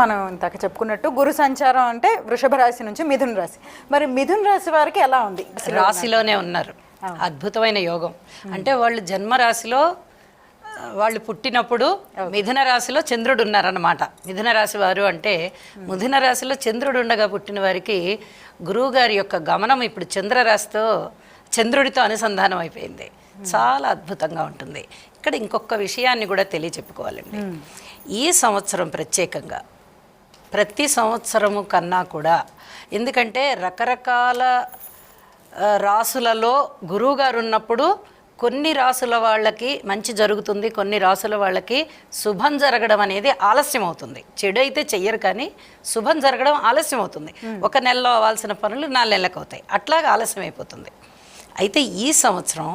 మనం ఇందాక చెప్పుకున్నట్టు గురు సంచారం అంటే వృషభ రాశి నుంచి మిథున రాశి. మరి మిథున రాశి వారికి ఎలా ఉంది? రాశిలోనే ఉన్నారు. అద్భుతమైన యోగం. అంటే వాళ్ళు జన్మ రాశిలో వాళ్ళు పుట్టినప్పుడు మిథున రాశిలో చంద్రుడు ఉన్నారన్నమాట. మిథున రాశి వారు అంటే మిథున రాశిలో చంద్రుడు ఉండగా పుట్టిన వారికి గురువు గారి యొక్క గమనం ఇప్పుడు చంద్ర రాశితో చంద్రుడితో అనుసంధానం అయిపోయింది. చాలా అద్భుతంగా ఉంటుంది. ఇక్కడ ఇంకొక విషయాన్ని కూడా తెలియచెప్పుకోవాలండి. ఈ సంవత్సరం ప్రత్యేకంగా ప్రతి సంవత్సరము కన్నా కూడా. ఎందుకంటే రకరకాల రాసులలో గురువుగారు ఉన్నప్పుడు కొన్ని రాసుల వాళ్ళకి మంచి జరుగుతుంది కొన్ని రాసుల వాళ్ళకి శుభం జరగడం అనేది ఆలస్యం అవుతుంది చెడు అయితే చెయ్యరు కానీ శుభం జరగడం ఆలస్యం అవుతుంది ఒక నెలలో అవ్వాల్సిన పనులు నాలుగు నెలలకు అవుతాయి అట్లాగా ఆలస్యం అయిపోతుంది అయితే ఈ సంవత్సరం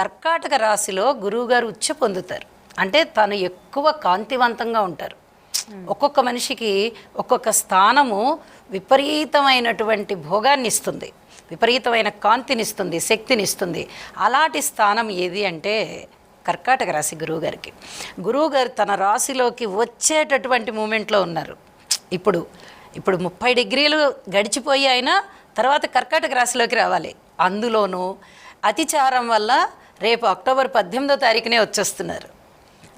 కర్కాటక రాశిలో గురువుగారు ఉచ్చ పొందుతారు. అంటే తను ఎక్కువ కాంతివంతంగా ఉంటారు. ఒక్కొక్క మనిషికి ఒక్కొక్క స్థానము విపరీతమైనటువంటి భోగాన్ని ఇస్తుంది విపరీతమైన కాంతినిస్తుంది శక్తినిస్తుంది. అలాంటి స్థానం ఏది అంటే కర్కాటక రాశి గురువుగారికి. గురువుగారు తన రాశిలోకి వచ్చేటటువంటి మూమెంట్లో ఉన్నారు. ఇప్పుడు ఇప్పుడు ముప్పై డిగ్రీలు గడిచిపోయి అయినా తర్వాత కర్కాటక రాశిలోకి రావాలి. అందులోనూ అతిచారం వల్ల రేపు అక్టోబర్ పద్దెనిమిదో తారీఖునే వచ్చేస్తున్నారు.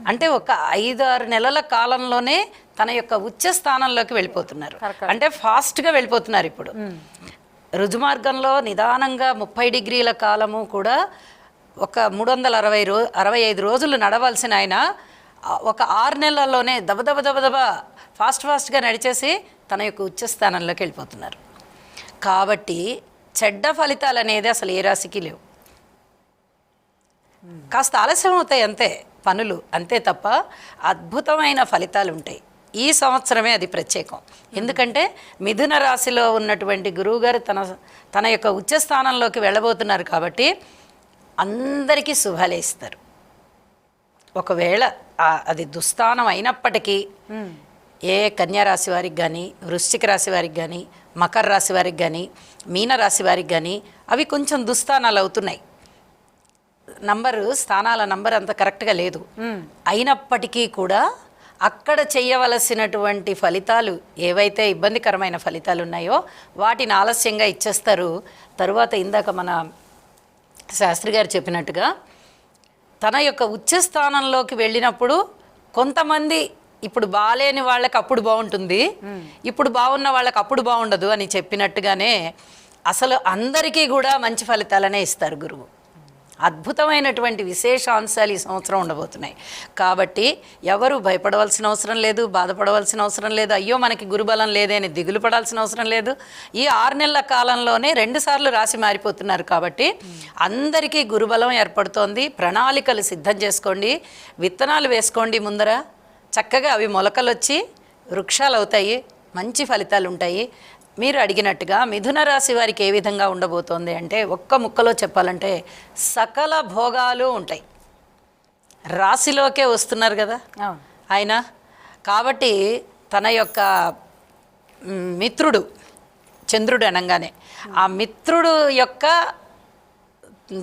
అంటే ఒక ఐదు ఆరు నెలల కాలంలోనే తన యొక్క ఉచ్చ స్థానంలోకి వెళ్ళిపోతున్నారు. అంటే ఫాస్ట్గా వెళ్ళిపోతున్నారు ఇప్పుడు. రుజుమార్గంలో నిదానంగా ముప్పై డిగ్రీల కాలము కూడా ఒక మూడు వందల అరవై రో అరవై ఐదు రోజులు నడవలసిన ఆయన ఒక ఆరు నెలల్లోనే దబదబ దబదబ ఫాస్ట్ ఫాస్ట్గా నడిచేసి తన యొక్క ఉచ్చ స్థానంలోకి వెళ్ళిపోతున్నారు. కాబట్టి చెడ్డ ఫలితాలు అనేది అసలు ఏ రాశికి లేవు. కాస్త ఆలస్యం అవుతాయి అంతే. పనులు అంతే తప్ప అద్భుతమైన ఫలితాలు ఉంటాయి ఈ సంవత్సరమే అది ప్రత్యేకం. ఎందుకంటే మిథున రాశిలో ఉన్నటువంటి గురువుగారు తన తన యొక్క ఉచ్చ స్థానంలోకి వెళ్ళబోతున్నారు కాబట్టి అందరికీ శుభాలే ఇస్తారు. ఒకవేళ అది దుస్థానం అయినప్పటికీ ఏ కన్యా రాశి వారికి కానీ వృశ్చిక రాశి వారికి కానీ మకర రాశి వారికి కానీ మీన రాశి వారికి కానీ అవి కొంచెం దుస్థానాలు అవుతున్నాయి. నంబరు స్థానాల నంబర్ అంత కరెక్ట్గా లేదు. అయినప్పటికీ కూడా అక్కడ చేయవలసినటువంటి ఫలితాలు ఏవైతే ఇబ్బందికరమైన ఫలితాలు ఉన్నాయో వాటిని ఆలస్యంగా ఇచ్చేస్తారు. తరువాత ఇందాక మన శాస్త్రి గారు చెప్పినట్టుగా తన యొక్క ఉచ్చ స్థానంలోకి వెళ్ళినప్పుడు కొంతమంది ఇప్పుడు బాలేని వాళ్ళకి అప్పుడు బాగుంటుంది. ఇప్పుడు బాగున్న వాళ్ళకి అప్పుడు బాగుండదు అని చెప్పినట్టుగానే అసలు అందరికీ కూడా మంచి ఫలితాలనే ఇస్తారు గురువు. అద్భుతమైనటువంటి విశేష అంశాలు ఈ సంవత్సరం ఉండబోతున్నాయి. కాబట్టి ఎవరు భయపడవలసిన అవసరం లేదు బాధపడవలసిన అవసరం లేదు అయ్యో మనకి గురుబలం లేదే అని దిగులు పడాల్సిన అవసరం లేదు. ఈ ఆరు నెలల కాలంలోనే రెండుసార్లు రాసి మారిపోతున్నారు కాబట్టి అందరికీ గురుబలం ఏర్పడుతోంది. ప్రణాళికలు సిద్ధం చేసుకోండి. విత్తనాలు వేసుకోండి ముందర. చక్కగా అవి మొలకలు వచ్చి వృక్షాలు అవుతాయి మంచి ఫలితాలు ఉంటాయి మీరు అడిగినట్టుగా మిథున రాశి వారికి ఏ విధంగా ఉండబోతోంది అంటే ఒక్క ముక్కలో చెప్పాలంటే సకల భోగాలు ఉంటాయి. రాశిలోకే వస్తున్నారు కదా? ఆయన కాబట్టి తన యొక్క మిత్రుడు చంద్రుడు అనగానే ఆ మిత్రుడు యొక్క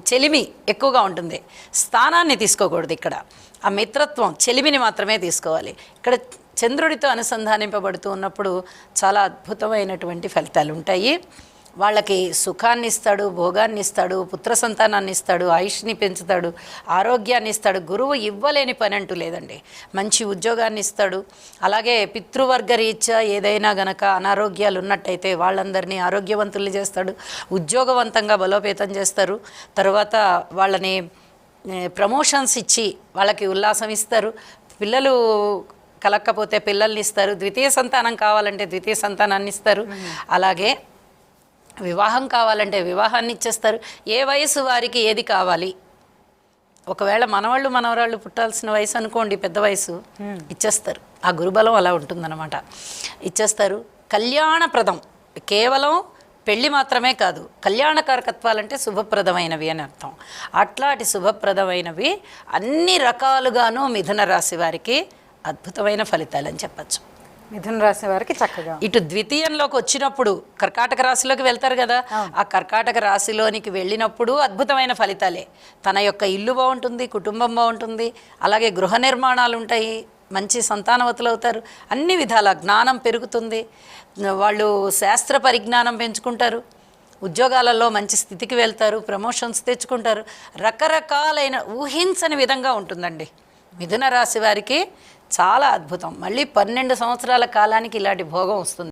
చెలిమి ఎక్కువగా ఉంటుంది. స్థానాన్ని తీసుకోకూడదు ఇక్కడ. ఆ మిత్రత్వం చెలిమిని మాత్రమే తీసుకోవాలి. ఇక్కడ చంద్రుడితో అనుసంధానింపబడుతూ ఉన్నప్పుడు చాలా అద్భుతమైనటువంటి ఫలితాలు ఉంటాయి. వాళ్ళకి సుఖాన్ని ఇస్తాడు భోగాన్ని ఇస్తాడు పుత్ర సంతానాన్ని ఇస్తాడు ఆయుష్ని పెంచుతాడు ఆరోగ్యాన్ని ఇస్తాడు. గురువు ఇవ్వలేని పని అంటూ లేదండి. మంచి ఉద్యోగాన్ని ఇస్తాడు. అలాగే పితృవర్గ రీత్యా ఏదైనా గనక అనారోగ్యాలు ఉన్నట్టయితే వాళ్ళందరినీ ఆరోగ్యవంతులు చేస్తాడు. ఉద్యోగవంతంగా బలోపేతం చేస్తారు. తర్వాత వాళ్ళని ప్రమోషన్స్ ఇచ్చి వాళ్ళకి ఉల్లాసం ఇస్తారు. పిల్లలు కలక్కపోతే పిల్లల్ని ఇస్తారు. ద్వితీయ సంతానం కావాలంటే ద్వితీయ సంతానాన్ని ఇస్తారు. అలాగే వివాహం కావాలంటే వివాహాన్ని ఇచ్చేస్తారు. ఏ వయసు వారికి ఏది కావాలి? ఒకవేళ మనవాళ్ళు మనవరాళ్ళు పుట్టాల్సిన వయసు అనుకోండి పెద్ద వయసు ఇచ్చేస్తారు. ఆ గురుబలం అలా ఉంటుందన్నమాట. ఇచ్చేస్తారు. కళ్యాణప్రదం కేవలం పెళ్ళి మాత్రమే కాదు కళ్యాణకారకత్వాలంటే శుభప్రదమైనవి అని అర్థం. అట్లాంటి శుభప్రదమైనవి అన్ని రకాలుగాను మిథున రాశి వారికి అద్భుతమైన ఫలితాలని చెప్పచ్చు. మిథున రాశి వారికి చక్కగా ఇటు ద్వితీయంలోకి వచ్చినప్పుడు కర్కాటక రాశిలోకి వెళ్తారు కదా ఆ కర్కాటక రాశిలోనికి వెళ్ళినప్పుడు అద్భుతమైన ఫలితాలే. తన యొక్క ఇల్లు బాగుంటుంది కుటుంబం బాగుంటుంది అలాగే గృహ నిర్మాణాలు ఉంటాయి మంచి సంతానవతులు అవుతారు అన్ని విధాల జ్ఞానం పెరుగుతుంది. వాళ్ళు శాస్త్ర పరిజ్ఞానం పెంచుకుంటారు ఉద్యోగాలలో మంచి స్థితికి వెళ్తారు ప్రమోషన్స్ తెచ్చుకుంటారు రకరకాలైన ఊహించని విధంగా ఉంటుందండి. మిథున రాశి వారికి చాలా అద్భుతం. మళ్ళీ పన్నెండు సంవత్సరాల కాలానికి ఇలాంటి భోగం వస్తుంది.